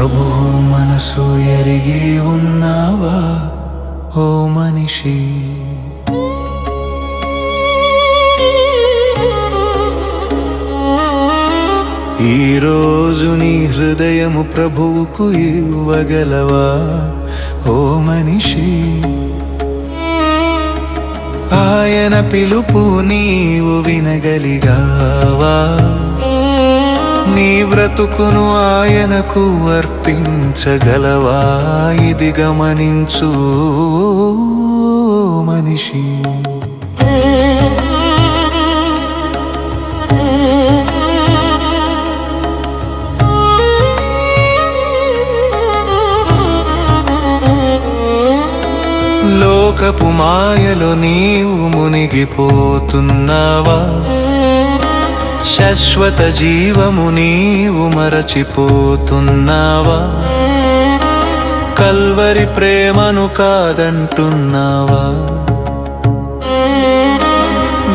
ప్రభు మనసు ఎరిగి ఉన్నావా ఓ మనిషి? ఈ నీ హృదయము ప్రభువుకు ఇవ్వగలవా ఓ మనిషి? ఆయన పిలుపు నీవు వినగలిగావా? నీ బ్రతుకును ఆయనకు అర్పించగలవా? ఇది గమనించు మనిషి. లోకపు మాయలో నీవు మునిగిపోతున్నావా? శాశ్వత జీవము నీవు మరచిపోతున్నావా? కల్వరి ప్రేమను కాదంటున్నావా?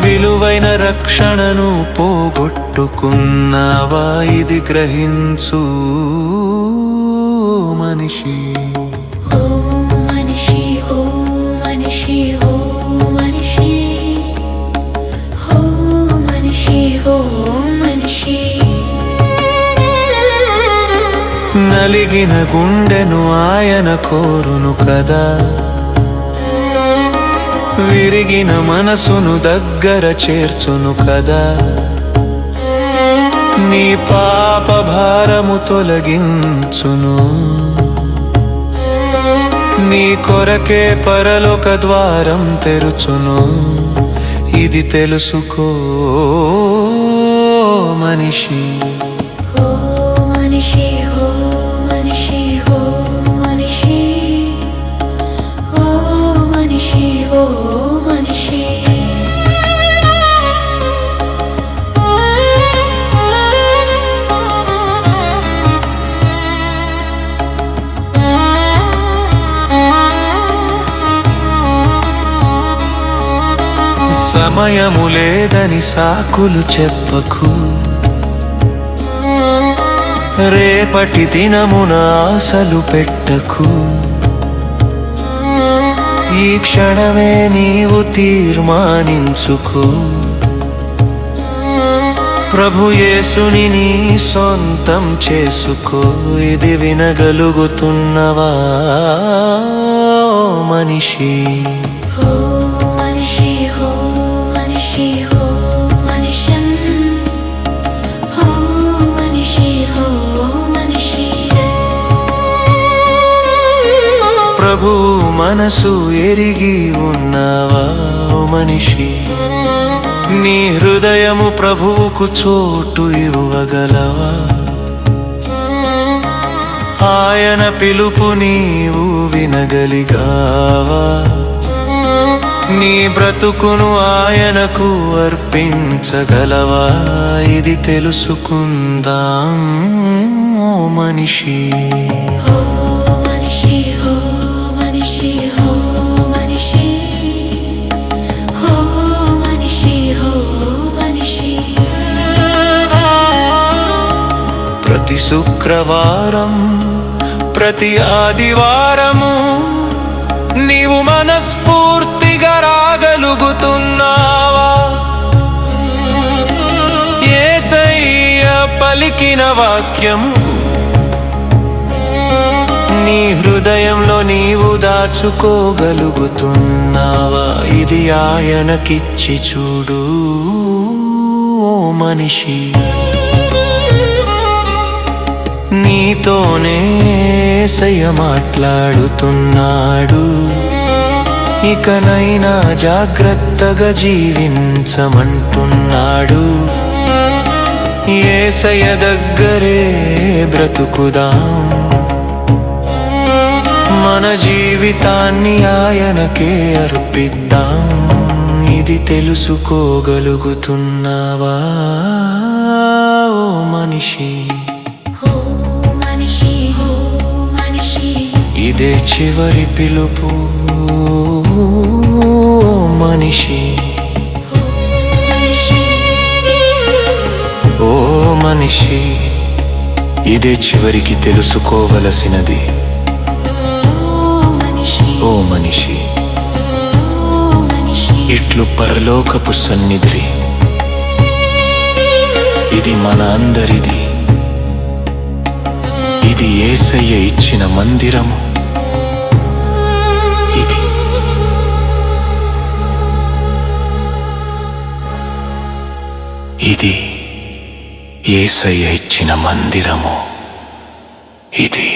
విలువైన రక్షణను పోగొట్టుకున్నావా? ఇది గ్రహించు మనిషి. మనిషి ఓ మనిషి. నలిగిన గుండెను ఆయన కోరును కదా. విరిగిన మనసును దగ్గర చేర్చును కదా. నీ పాప భారము తొలగించును. నీ కొరకే పరలోక ద్వారం తెరుచును. ఇది తెలుసుకో. మనిషి. ఓ మనిషి ఓ మనిషి ఓ మనిషి. ఓ మనిషి ఓ మనిషి. సమయము లేదని సాకులు చెప్పకు. రేపటి దినమున ఆశలు పెట్టకు. ఈ క్షణమే నీవు తీర్మానించుకో. ప్రభుయేసుని నీ సొంతం చేసుకో. ఇది వినగలుగుతున్నవా ఓ మనిషి? ఓ మనిషి ఓ మనిషి ప్రభు మనసు ఎరిగి ఉన్నావా మనిషి? నీ హృదయము ప్రభువుకు చోటు ఇవ్వగలవా? ఆయన పిలుపు నీవు వినగలిగావా? నీ బ్రతుకును ఆయనకు అర్పించగలవా? ఇది తెలుసుకుందాం ఓ మనిషి ఓ మనిషి. ప్రతి శుక్రవారం ప్రతి ఆదివారము నీవు మనస్ఫూర్తిగా రాగలుగుతున్నావా? ఏసయ్య పలికిన వాక్యము నీ హృదయంలో నీవు దాచుకోగలుగుతున్నావా? ఇది ఆయనకిచ్చి చూడు ఓ మనిషి. నీతోనే సయ మాట్లాడుతున్నాడు. ఇకనైనా జాగ్రత్తగా జీవించమంటున్నాడు. ఏసయ దగ్గరే బ్రతుకుదాం. మన జీవితాన్ని ఆయనకే అర్పిద్దాం. ఇది తెలుసుకోగలుగుతున్నావా ఓ మనిషి? ఇదే చివరి పిలుపు మనిషి. ఓ మనిషి ఇదే చివరికి తెలుసుకోవలసినది. ఓ మనిషి ఓ మనిషి ఇట్లు పరలోకపు సన్నిధి ఇది మన అందరిది. ఇది ఏసయ్య ఇచ్చిన మందిరము. ఇది ఏసయ్య ఇచ్చిన మందిరము. ఇది